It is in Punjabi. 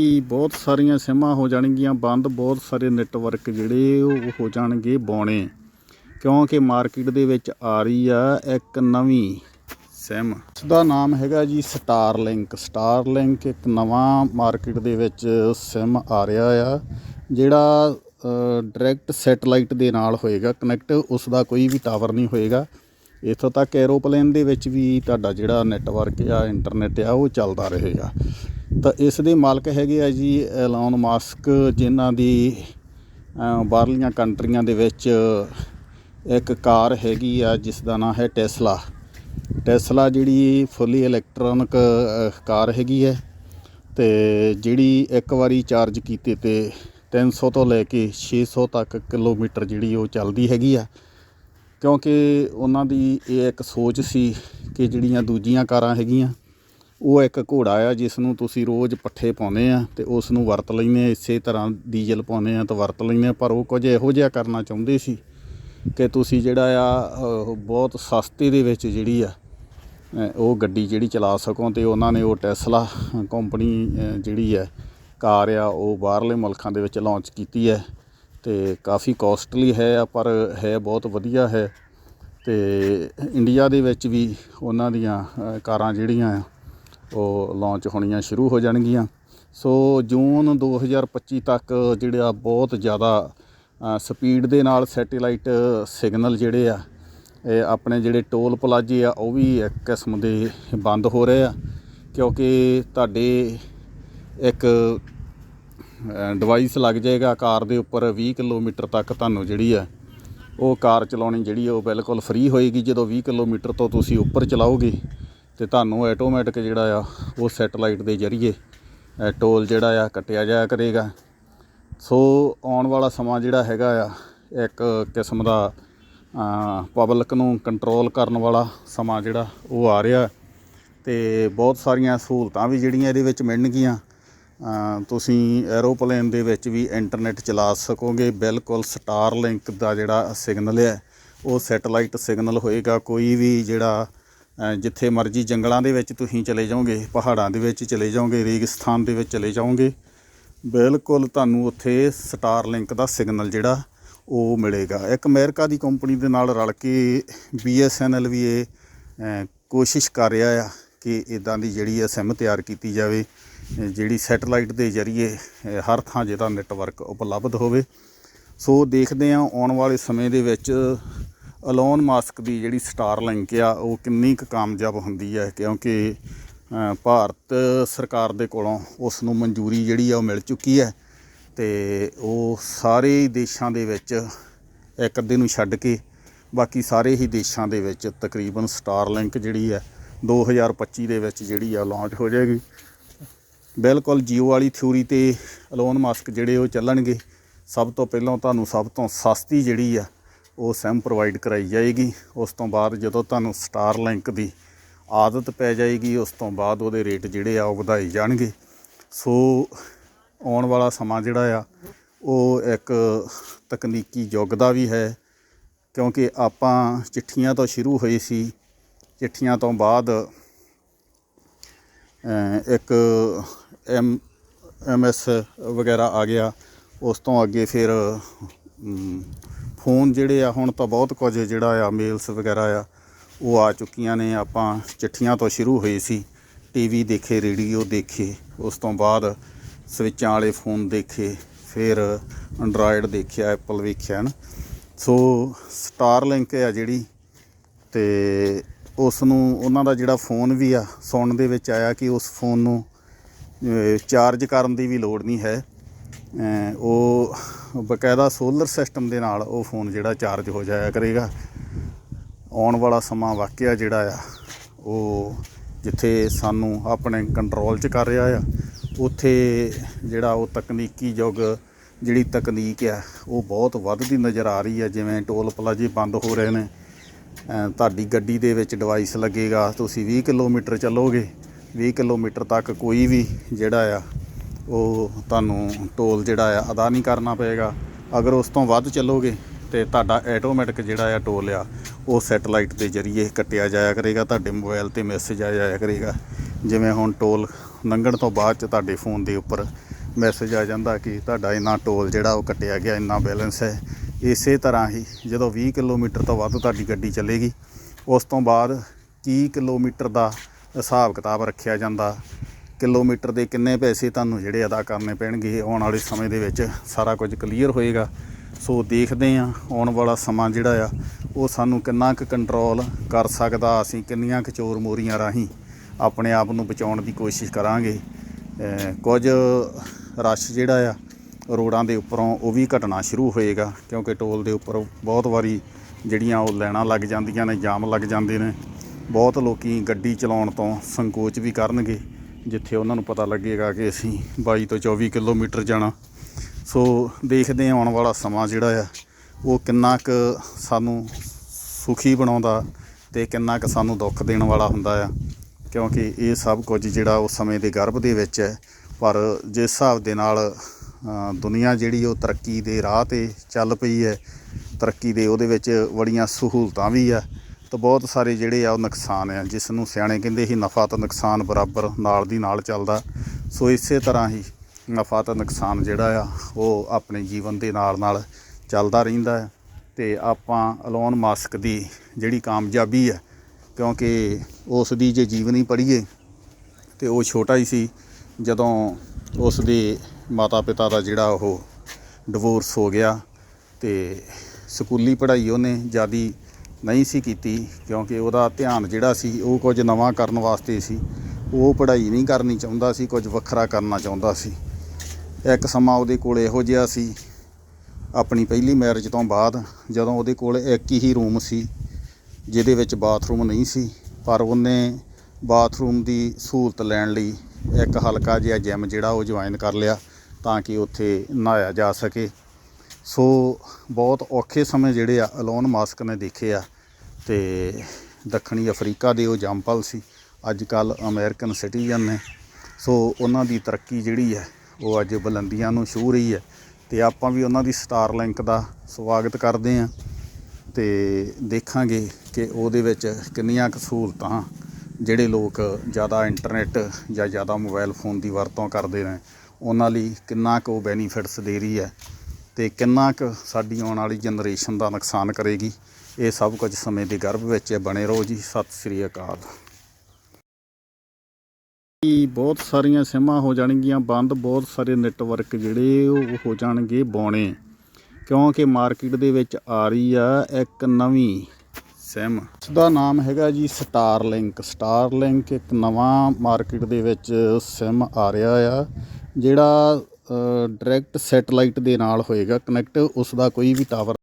ਕਿ ਬਹੁਤ ਸਾਰੀਆਂ ਸਿਮਾਂ ਹੋ ਜਾਣਗੀਆਂ, ਬੰਦ ਬਹੁਤ ਸਾਰੇ ਨੈਟਵਰਕ ਜਿਹੜੇ ਉਹ ਹੋ ਜਾਣਗੇ ਬੌਣੇ। ਕਿਉਂਕਿ ਮਾਰਕੀਟ ਦੇ ਵਿੱਚ ਆ ਰਹੀ ਆ ਇੱਕ ਨਵੀਂ ਸਿਮ। ਇਸ ਦਾ ਨਾਮ ਹੈਗਾ ਜੀ ਸਟਾਰਲਿੰਕ ਸਟਾਰਲਿੰਕ ਇੱਕ ਨਵਾਂ ਮਾਰਕੀਟ ਦੇ ਵਿੱਚ ਸਿਮ ਆ ਰਿਹਾ ਆ, ਜਿਹੜਾ ਡਾਇਰੈਕਟ ਸੈਟਲਾਈਟ ਦੇ ਨਾਲ ਹੋਏਗਾ, ਕਨੈਕਟ ਉਸ ਦਾ ਕੋਈ ਵੀ ਟਾਵਰ ਨਹੀਂ ਹੋਏਗਾ। ਇੱਥੋਂ ਤੱਕ ਐਰੋਪਲੇਨ ਦੇ ਵਿੱਚ ਵੀ ਤੁਹਾਡਾ ਜਿਹੜਾ ਨੈਟਵਰਕ ਆ, ਇੰਟਰਨੈਟ ਆ, ਉਹ ਚੱਲਦਾ ਰਹੇਗਾ। ਤਾਂ ਇਸ ਦੇ ਮਾਲਕ ਹੈਗੇ ਆ ਜੀ ਐਲਨ ਮਾਸਕ ਜਿਨ੍ਹਾਂ ਦੀ ਬਾਹਰਲੀਆਂ ਕੰਟਰੀਆਂ ਦੇ ਵਿੱਚ ਇੱਕ ਕਾਰ ਹੈਗੀ ਆ ਜਿਸ ਦਾ ਨਾਮ ਹੈ ਟੈਸਲਾ ਟੈਸਲਾ ਜਿਹੜੀ ਫੁੱਲੀ ਇਲੈਕਟ੍ਰੋਨਿਕ ਕਾਰ ਹੈਗੀ ਹੈ ਤੇ ਜਿਹੜੀ ਇੱਕ ਵਾਰੀ ਚਾਰਜ ਕੀਤੇ ਤੇ 300 ਤੋਂ ਲੈ ਕੇ 600 ਤੱਕ ਕਿਲੋਮੀਟਰ ਜਿਹੜੀ ਉਹ ਚੱਲਦੀ ਹੈਗੀ ਆ। ਕਿਉਂਕਿ ਉਹਨਾਂ ਦੀ ਇਹ ਇੱਕ ਸੋਚ ਸੀ ਕਿ ਜਿਹੜੀਆਂ ਦੂਜੀਆਂ ਕਾਰਾਂ ਹੈਗੀਆਂ ਉਹ ਇੱਕ ਘੋੜਾ ਆ ਜਿਸ ਨੂੰ ਤੁਸੀਂ ਰੋਜ਼ ਪੱਠੇ ਪਾਉਂਦੇ ਆ ਤੇ ਉਸ ਨੂੰ ਵਰਤ ਲੈਂਦੇ ਆ ਇਸੇ ਤਰ੍ਹਾਂ ਡੀਜ਼ਲ ਪਾਉਂਦੇ ਆ ਤਾਂ ਵਰਤ ਲੈਂਦੇ ਆ ਪਰ ਉਹ ਕੁਝ ਇਹੋ ਜਿਹਾ ਕਰਨਾ ਚਾਹੁੰਦੇ ਸੀ ਕਿ ਤੁਸੀਂ ਜਿਹੜਾ ਆ ਬਹੁਤ ਸਸਤੇ ਦੇ ਵਿੱਚ ਜਿਹੜੀ ਆ ਉਹ ਗੱਡੀ ਜਿਹੜੀ ਚਲਾ ਸਕੋ ਤੇ ਉਹਨਾਂ ਨੇ ਉਹ ਟੈਸਲਾ ਕੰਪਨੀ ਜਿਹੜੀ ਹੈ ਕਾਰ ਆ ਉਹ ਬਾਹਰਲੇ ਮੁਲਕਾਂ ਦੇ ਵਿੱਚ ਲਾਂਚ ਕੀਤੀ ਹੈ ਤੇ ਕਾਫੀ ਕੋਸਟਲੀ ਹੈ ਆ, ਪਰ ਹੈ ਬਹੁਤ ਵਧੀਆ ਹੈ ਤੇ ਇੰਡੀਆ ਦੇ ਵਿੱਚ ਵੀ ਉਹਨਾਂ ਦੀਆਂ ਕਾਰਾਂ ਜਿਹੜੀਆਂ ਆ ਉਹ ਲਾਂਚ ਹੋਣੀਆਂ ਸ਼ੁਰੂ ਹੋ ਜਾਣਗੀਆਂ। ਸੋ ਜੂਨ 2025 ਤੱਕ ਜਿਹੜਾ ਬਹੁਤ ਜ਼ਿਆਦਾ ਸਪੀਡ ਦੇ ਨਾਲ ਸੈਟੇਲਾਈਟ ਸਿਗਨਲ ਜਿਹੜੇ ਆ, ਇਹ ਆਪਣੇ ਜਿਹੜੇ ਟੋਲ ਪਲਾਜ਼ੇ ਆ, ਉਹ ਵੀ ਇੱਕ ਕਿਸਮ ਦੇ ਬੰਦ ਹੋ ਰਹੇ ਆ। ਕਿਉਂਕਿ ਤੁਹਾਡੇ ਇੱਕ ਡਿਵਾਈਸ ਲੱਗ ਜਾਏਗਾ ਕਾਰ ਦੇ ਉੱਪਰ 20 ਕਿਲੋਮੀਟਰ ਤੱਕ ਤੁਹਾਨੂੰ ਜਿਹੜੀ ਆ, ਉਹ ਕਾਰ ਚਲਾਉਣੀ ਜਿਹੜੀ ਉਹ ਬਿਲਕੁਲ ਫ੍ਰੀ ਹੋਏਗੀ। ਜਦੋਂ 20 ਕਿਲੋਮੀਟਰ ਤੋਂ ਤੁਸੀਂ ਉੱਪਰ ਚਲਾਓਗੇ ਤੇ ਤੁਹਾਨੂੰ ਆਟੋਮੈਟਿਕ ਜਿਹੜਾ ਆ, ਉਹ ਸੈਟਲਾਈਟ ਦੇ ਜ਼ਰੀਏ ਟੋਲ ਜਿਹੜਾ ਆ ਕੱਟਿਆ ਜਾਇਆ ਕਰੇਗਾ। ਸੋ ਆਉਣ ਵਾਲਾ ਸਮਾਂ ਜਿਹੜਾ ਹੈਗਾ ਆ, ਇੱਕ ਕਿਸਮ ਦਾ ਪਬਲਿਕ ਨੂੰ ਕੰਟਰੋਲ ਕਰਨ ਵਾਲਾ ਸਮਾਂ ਜਿਹੜਾ, ਉਹ ਆ ਰਿਹਾ। ਤੇ ਬਹੁਤ ਸਾਰੀਆਂ ਸਹੂਲਤਾਂ ਵੀ ਜਿਹੜੀਆਂ ਇਹਦੇ ਵਿੱਚ ਮਿਲਣਗੀਆਂ। ਤੁਸੀਂ ਐਰੋਪਲੇਨ ਦੇ ਵਿੱਚ ਵੀ ਇੰਟਰਨੈਟ ਚਲਾ ਸਕੋਗੇ। ਬਿਲਕੁਲ ਸਟਾਰ ਲਿੰਕ ਦਾ ਜਿਹੜਾ ਸਿਗਨਲ ਹੈ ਉਹ ਸੈਟਲਾਈਟ ਸਿਗਨਲ ਹੋਏਗਾ। ਕੋਈ ਵੀ ਜਿਹੜਾ ਜਿੱਥੇ ਮਰਜ਼ੀ ਜੰਗਲਾਂ ਦੇ ਵਿੱਚ ਤੁਸੀਂ ਚਲੇ ਜਾਓਗੇ, ਪਹਾੜਾਂ ਦੇ ਵਿੱਚ ਚਲੇ ਜਾਓਗੇ, ਰੇਗਿਸਤਾਨ ਦੇ ਵਿੱਚ ਚਲੇ ਜਾਓਗੇ, ਬਿਲਕੁਲ ਤੁਹਾਨੂੰ ਉੱਥੇ ਸਟਾਰ ਲਿੰਕ ਦਾ ਸਿਗਨਲ ਜਿਹੜਾ, ਉਹ ਮਿਲੇਗਾ। ਇੱਕ ਅਮਰੀਕਾ ਦੀ ਕੰਪਨੀ ਦੇ ਨਾਲ ਰਲ ਕੇ BSNL ਵੀ ਇਹ ਕੋਸ਼ਿਸ਼ ਕਰ ਰਿਹਾ ਆ ਕਿ ਇਦਾਂ ਦੀ ਜਿਹੜੀ ਆ ਸਿਮ ਤਿਆਰ ਕੀਤੀ ਜਾਵੇ ਜਿਹੜੀ ਸੈਟੇਲਾਈਟ ਦੇ ਜ਼ਰੀਏ ਹਰ ਥਾਂ ਜਿਹਦਾ ਨੈਟਵਰਕ ਉਪਲਬਧ ਹੋਵੇ। ਸੋ ਦੇਖਦੇ ਹਾਂ ਆਉਣ ਵਾਲੇ ਸਮੇਂ ਦੇ ਵਿੱਚ ਅਲੋਨ ਮਾਸਕ ਦੀ ਜਿਹੜੀ ਸਟਾਰਲਿੰਕ ਆ, ਉਹ ਕਿੰਨੀ ਕੁ ਕਾਮਯਾਬ ਹੁੰਦੀ ਹੈ ਕਿਉਂਕਿ ਭਾਰਤ ਸਰਕਾਰ ਦੇ ਕੋਲੋਂ ਉਸ ਨੂੰ ਮਨਜ਼ੂਰੀ ਜਿਹੜੀ ਆ ਉਹ ਮਿਲ ਚੁੱਕੀ ਹੈ ਤੇ ਉਹ ਸਾਰੇ ਦੇਸ਼ਾਂ ਦੇ ਵਿੱਚ ਇੱਕ ਅੱਧੇ ਨੂੰ ਛੱਡ ਕੇ ਬਾਕੀ ਸਾਰੇ ਹੀ ਦੇਸ਼ਾਂ ਦੇ ਵਿੱਚ ਤਕਰੀਬਨ ਸਟਾਰਲਿੰਕ ਜਿਹੜੀ ਹੈ 2025 ਦੇ ਵਿੱਚ ਜਿਹੜੀ ਆ ਲਾਂਚ ਹੋ ਜਾਏਗੀ। ਬਿਲਕੁਲ ਜੀਓ ਵਾਲੀ ਥਿਊਰੀ ਤੇ ਅਲੋਨ ਮਾਸਕ ਜਿਹੜੇ ਉਹ ਚੱਲਣਗੇ, ਸਭ ਤੋਂ ਪਹਿਲਾਂ ਤੁਹਾਨੂੰ ਸਭ ਤੋਂ ਸਸਤੀ ਜਿਹੜੀ ਆ ਉਹ ਸਿਮ ਪ੍ਰੋਵਾਈਡ ਕਰਾਈ ਜਾਏਗੀ। ਉਸ ਤੋਂ ਬਾਅਦ ਜਦੋਂ ਤੁਹਾਨੂੰ ਸਟਾਰ ਲਿੰਕ ਦੀ ਆਦਤ ਪੈ ਜਾਏਗੀ, ਉਸ ਤੋਂ ਬਾਅਦ ਉਹਦੇ ਰੇਟ ਜਿਹੜੇ ਆ ਉਹ ਵਧਾਏ ਜਾਣਗੇ। ਸੋ ਆਉਣ ਵਾਲਾ ਸਮਾਂ ਜਿਹੜਾ ਆ, ਉਹ ਇੱਕ ਤਕਨੀਕੀ ਯੁੱਗ ਦਾ ਵੀ ਹੈ, ਕਿਉਂਕਿ ਆਪਾਂ ਚਿੱਠੀਆਂ ਤੋਂ ਸ਼ੁਰੂ ਹੋਏ ਸੀ। ਚਿੱਠੀਆਂ ਤੋਂ ਬਾਅਦ ਇੱਕ ਐਮ ਐਮ ਐਸ ਵਗੈਰਾ ਆ ਗਿਆ। ਉਸ ਤੋਂ ਅੱਗੇ ਫਿਰ ਫੋਨ ਜਿਹੜੇ ਆ, ਹੁਣ ਤਾਂ ਬਹੁਤ ਕੁਝ ਜਿਹੜਾ ਆ ਮੇਲਸ ਵਗੈਰਾ ਆ, ਉਹ ਆ ਚੁੱਕੀਆਂ ਨੇ। ਆਪਾਂ ਚਿੱਠੀਆਂ ਤੋਂ ਸ਼ੁਰੂ ਹੋਏ ਸੀ। ਟੀਵੀ ਦੇਖੇ ਰੇਡੀਓ ਦੇਖੇ, ਉਸ ਤੋਂ ਬਾਅਦ ਸਵਿੱਚਾਂ ਵਾਲੇ ਫੋਨ ਦੇਖੇ, ਫਿਰ ਐਂਡਰਾਇਡ ਦੇਖਿਆ ਐਪਲ ਵੇਖਿਆ ਨਾ ਸੋ ਸਟਾਰਲਿੰਕ ਆ ਜਿਹੜੀ, ਤੇ ਉਸ ਨੂੰ ਉਹਨਾਂ ਦਾ ਜਿਹੜਾ ਫੋਨ ਵੀ ਆ, ਸੁਣਨ ਦੇ ਵਿੱਚ ਆਇਆ ਕਿ ਉਸ ਫੋਨ ਨੂੰ ਚਾਰਜ ਕਰਨ ਦੀ ਵੀ ਲੋੜ ਨਹੀਂ ਹੈ। ਉਹ ਬਕਾਇਦਾ ਸੋਲਰ ਸਿਸਟਮ ਦੇ ਨਾਲ ਉਹ ਫੋਨ ਜਿਹੜਾ ਚਾਰਜ ਹੋ ਜਾਇਆ ਕਰੇਗਾ। ਆਉਣ ਵਾਲਾ ਸਮਾਂ ਵਾਕਿਆ ਜਿਹੜਾ ਆ, ਉਹ ਜਿੱਥੇ ਸਾਨੂੰ ਆਪਣੇ ਕੰਟਰੋਲ 'ਚ ਕਰ ਰਿਹਾ ਆ, ਉੱਥੇ ਜਿਹੜਾ ਉਹ ਤਕਨੀਕੀ ਯੁੱਗ, ਜਿਹੜੀ ਤਕਨੀਕ ਆ, ਉਹ ਬਹੁਤ ਵੱਧਦੀ ਨਜ਼ਰ ਆ ਰਹੀ ਹੈ ਜਿਵੇਂ ਟੋਲ ਪਲਾਜ਼ੇ ਬੰਦ ਹੋ ਰਹੇ ਨੇ। ਤੁਹਾਡੀ ਗੱਡੀ ਦੇ ਵਿੱਚ ਡਿਵਾਈਸ ਲੱਗੇਗਾ, ਤੁਸੀਂ 20 ਕਿਲੋਮੀਟਰ ਚੱਲੋਗੇ 20 ਕਿਲੋਮੀਟਰ ਤੱਕ ਕੋਈ ਵੀ ਜਿਹੜਾ ਆ ਉਹ ਤੁਹਾਨੂੰ ਟੋਲ ਜਿਹੜਾ ਆ ਅਦਾ ਨਹੀਂ ਕਰਨਾ ਪਏਗਾ। ਅਗਰ ਉਸ ਤੋਂ ਵੱਧ ਚੱਲੋਗੇ ਤੇ ਤੁਹਾਡਾ ਆਟੋਮੈਟਿਕ ਜਿਹੜਾ ਆ ਟੋਲ ਆ, ਉਹ ਸੈਟਲਾਈਟ ਦੇ ਜ਼ਰੀਏ ਕੱਟਿਆ ਜਾਇਆ ਕਰੇਗਾ, ਤੁਹਾਡੇ ਮੋਬਾਈਲ ਤੇ ਮੈਸੇਜ ਆ ਜਾਇਆ ਕਰੇਗਾ। ਜਿਵੇਂ ਹੁਣ ਟੋਲ ਲੰਘਣ ਤੋਂ ਬਾਅਦ ਚ ਤੁਹਾਡੇ ਫੋਨ ਦੇ ਉੱਪਰ ਮੈਸੇਜ ਆ ਜਾਂਦਾ ਕਿ ਤੁਹਾਡਾ ਇੰਨਾ ਟੋਲ ਜਿਹੜਾ ਉਹ ਕੱਟਿਆ ਗਿਆ, ਇੰਨਾ ਬੈਲੈਂਸ ਹੈ। ਇਸੇ ਤਰ੍ਹਾਂ ਹੀ ਜਦੋਂ 20 ਕਿਲੋਮੀਟਰ ਤੋਂ ਵੱਧ ਤੁਹਾਡੀ ਗੱਡੀ ਚੱਲੇਗੀ, ਉਸ ਤੋਂ ਬਾਅਦ ਕੀ ਕਿਲੋਮੀਟਰ ਦਾ ਹਿਸਾਬ ਕਿਤਾਬ ਰੱਖਿਆ ਜਾਂਦਾ। ਕਿਲੋਮੀਟਰ ਦੇ ਕਿੰਨੇ ਪੈਸੇ ਤੁਹਾਨੂੰ ਜਿਹੜੇ ਅਦਾ ਕਰਨੇ ਪੈਣਗੇ ਆਉਣ ਵਾਲੇ ਸਮੇਂ ਦੇ ਵਿੱਚ ਸਾਰਾ ਕੁਝ ਕਲੀਅਰ ਹੋਏਗਾ। ਸੋ ਦੇਖਦੇ ਹਾਂ, ਆਉਣ ਵਾਲਾ ਸਮਾਂ ਜਿਹੜਾ ਆ, ਉਹ ਸਾਨੂੰ ਕਿੰਨਾ ਕੁ ਕੰਟਰੋਲ ਕਰ ਸਕਦਾ, ਅਸੀਂ ਕਿੰਨੀਆਂ ਕੁ ਚੋਰ ਮੋਰੀਆਂ ਰਾਹੀਂ ਆਪਣੇ ਆਪ ਨੂੰ ਬਚਾਉਣ ਦੀ ਕੋਸ਼ਿਸ਼ ਕਰਾਂਗੇ। ਕੁਝ ਰਸ਼ ਜਿਹੜਾ ਆ, ਰੋਡਾਂ ਦੇ ਉੱਪਰੋਂ ਉਹ ਵੀ ਘਟਣਾ ਸ਼ੁਰੂ ਹੋਏਗਾ, ਕਿਉਂਕਿ ਟੋਲ ਦੇ ਉੱਪਰ ਬਹੁਤ ਵਾਰੀ ਜਿਹੜੀਆਂ ਉਹ ਲੈਣਾ ਲੱਗ ਜਾਂਦੀਆਂ ਨੇ, ਜਾਮ ਲੱਗ ਜਾਂਦੇ ਨੇ। ਬਹੁਤ ਲੋਕੀ ਗੱਡੀ ਚਲਾਉਣ ਤੋਂ ਸੰਕੋਚ ਵੀ ਕਰਨਗੇ। ਜਿੱਥੇ ਉਹਨਾਂ ਨੂੰ ਪਤਾ ਲੱਗੇਗਾ ਕਿ ਅਸੀਂ 22 ਤੋਂ 24 ਕਿਲੋਮੀਟਰ ਜਾਣਾ। ਸੋ ਦੇਖਦੇ ਹਾਂ ਆਉਣ ਵਾਲਾ ਸਮਾਂ ਜਿਹੜਾ ਆ, ਉਹ ਕਿੰਨਾ ਕੁ ਸਾਨੂੰ ਸੁਖੀ ਬਣਾਉਂਦਾ ਤੇ ਕਿੰਨਾ ਕੁ ਸਾਨੂੰ ਦੁੱਖ ਦੇਣ ਵਾਲਾ ਹੁੰਦਾ ਆ। ਕਿਉਂਕਿ ਇਹ ਸਭ ਕੁਝ ਜਿਹੜਾ ਉਹ ਸਮੇਂ ਦੇ ਗਰਭ ਦੇ ਵਿੱਚ ਹੈ, ਪਰ ਜਿਸ ਹਿਸਾਬ ਦੇ ਨਾਲ ਦੁਨੀਆ ਜਿਹੜੀ ਉਹ ਤਰੱਕੀ ਦੇ ਰਾਹ ਤੇ ਚੱਲ ਪਈ ਹੈ, ਤਰੱਕੀ ਦੇ ਉਹਦੇ ਵਿੱਚ ਬੜੀਆਂ ਸਹੂਲਤਾਂ ਵੀ ਆ। ਤਾਂ ਬਹੁਤ ਸਾਰੇ ਜਿਹੜੇ ਆ ਉਹ ਨੁਕਸਾਨ ਆ ਜਿਸ ਨੂੰ ਸਿਆਣੇ ਕਹਿੰਦੇ ਸੀ ਨਫਾ ਤਾਂ ਨੁਕਸਾਨ ਬਰਾਬਰ ਨਾਲ ਦੀ ਨਾਲ ਚੱਲਦਾ। ਸੋ ਇਸੇ ਤਰ੍ਹਾਂ ਹੀ ਨਫਾ ਤਾਂ ਨੁਕਸਾਨ ਜਿਹੜਾ ਆ, ਉਹ ਆਪਣੇ ਜੀਵਨ ਦੇ ਨਾਲ ਨਾਲ ਚੱਲਦਾ ਰਹਿੰਦਾ ਹੈ। ਤੇ ਆਪਾਂ ਅਲੋਨ ਮਾਸਕ ਦੀ ਜਿਹੜੀ ਕਾਮਯਾਬੀ ਹੈ, ਕਿਉਂਕਿ ਉਸ ਦੀ ਜੇ ਜੀਵਨੀ ਪੜ੍ਹੀਏ, ਤੇ ਉਹ ਛੋਟਾ ਹੀ ਸੀ, ਜਦੋਂ ਉਸ ਦੇ ਮਾਤਾ ਪਿਤਾ ਦਾ ਜਿਹੜਾ ਉਹ ਡਿਵੋਰਸ ਹੋ ਗਿਆ, ਤੇ ਸਕੂਲੀ ਪੜ੍ਹਾਈ ਉਹਨੇ ਜਿਆਦੀ ਨਹੀਂ ਸੀ ਕੀਤੀ, ਕਿਉਂਕਿ ਉਹਦਾ ਧਿਆਨ ਜਿਹੜਾ ਸੀ, ਉਹ ਕੁਝ ਨਵਾਂ ਕਰਨ ਵਾਸਤੇ ਸੀ। ਉਹ ਪੜ੍ਹਾਈ ਨਹੀਂ ਕਰਨੀ ਚਾਹੁੰਦਾ ਸੀ, ਕੁਝ ਵੱਖਰਾ ਕਰਨਾ ਚਾਹੁੰਦਾ ਸੀ। ਇੱਕ ਸਮਾਂ ਉਹਦੇ ਕੋਲ ਇਹੋ ਜਿਹਾ ਸੀ, ਆਪਣੀ ਪਹਿਲੀ ਮੈਰਿਜ ਤੋਂ ਬਾਅਦ, ਜਦੋਂ ਉਹਦੇ ਕੋਲ ਇੱਕ ਹੀ ਰੂਮ ਸੀ, ਜਿਹਦੇ ਵਿੱਚ ਬਾਥਰੂਮ ਨਹੀਂ ਸੀ, ਪਰ ਉਹਨੇ ਬਾਥਰੂਮ ਦੀ ਸਹੂਲਤ ਲੈਣ ਲਈ ਇੱਕ ਹਲਕਾ ਜਿਹਾ ਜਿਮ ਜਿਹੜਾ ਉਹ ਜੁਆਇਨ ਕਰ ਲਿਆ, ਤਾਂ ਕਿ ਉੱਥੇ ਨਹਾਇਆ ਜਾ ਸਕੇ। ਸੋ ਬਹੁਤ ਔਖੇ ਸਮੇਂ ਜਿਹੜੇ ਆ ਅਲੋਨ ਮਾਸਕ ਨੇ ਦੇਖੇ ਆ ਤੇ ਦੱਖਣੀ ਅਫਰੀਕਾ ਦੇ ਉਹ ਜੰਪਲ ਸੀ ਅੱਜ ਕੱਲ ਅਮਰੀਕਨ ਸਿਟੀਜ਼ਨ ਨੇ। ਸੋ ਉਹਨਾਂ ਦੀ ਤਰੱਕੀ ਜਿਹੜੀ ਹੈ ਉਹ ਅੱਜ ਬੁਲੰਦੀਆਂ ਨੂੰ ਛੂਹ ਰਹੀ ਹੈ ਤੇ ਆਪਾਂ ਵੀ ਉਹਨਾਂ ਦੀ ਸਟਾਰ ਲਿੰਕ ਦਾ ਸਵਾਗਤ ਕਰਦੇ ਹਾਂ ਤੇ ਦੇਖਾਂਗੇ ਕਿ ਉਹਦੇ ਵਿੱਚ ਕਿੰਨੀਆਂ ਕੁ ਸਹੂਲਤਾਂ ਜਿਹੜੇ ਲੋਕ ਜ਼ਿਆਦਾ ਇੰਟਰਨੈਟ ਜਾਂ ਜ਼ਿਆਦਾ ਮੋਬਾਈਲ ਫੋਨ ਦੀ ਵਰਤੋਂ ਕਰਦੇ ਨੇ, ਉਹਨਾਂ ਲਈ ਕਿੰਨਾ ਕੁ ਉਹ ਬੈਨੀਫਿਟਸ ਦੇ ਰਹੀ ਹੈ ਤੇ ਕਿੰਨਾ ਕੁ ਸਾਡੀ ਆਉਣ ਵਾਲੀ ਜਨਰੇਸ਼ਨ ਦਾ ਨੁਕਸਾਨ ਕਰੇਗੀ, ਇਹ ਸਭ ਕੁਝ ਸਮੇਂ ਦੇ ਗਰਭ ਵਿੱਚ ਬਣੇ ਰਹੋ ਜੀ। ਸਤਿ ਸ੍ਰੀ ਅਕਾਲ। ਕੀ ਬਹੁਤ ਸਾਰੀਆਂ ਸਿਮਾਂ ਹੋ ਜਾਣਗੀਆਂ, ਬੰਦ ਬਹੁਤ ਸਾਰੇ ਨੈਟਵਰਕ ਜਿਹੜੇ ਉਹ ਹੋ ਜਾਣਗੇ ਬੌਣੇ। ਕਿਉਂਕਿ ਮਾਰਕੀਟ ਦੇ ਵਿੱਚ ਆ ਰਹੀ ਆ ਇੱਕ ਨਵੀਂ ਸਿਮ। ਉਸ ਦਾ ਨਾਮ ਹੈਗਾ ਜੀ ਸਟਾਰਲਿੰਕ। ਸਟਾਰਲਿੰਕ ਇੱਕ ਨਵਾਂ ਮਾਰਕੀਟ ਦੇ ਵਿੱਚ ਸਿਮ ਆ ਰਿਹਾ ਆ, ਜਿਹੜਾ ਡਾਇਰੈਕਟ ਸੈਟਲਾਈਟ ਦੇ ਨਾਲ ਹੋਏਗਾ ਕਨੈਕਟ ਉਸ ਦਾ ਕੋਈ ਵੀ ਟਾਵਰ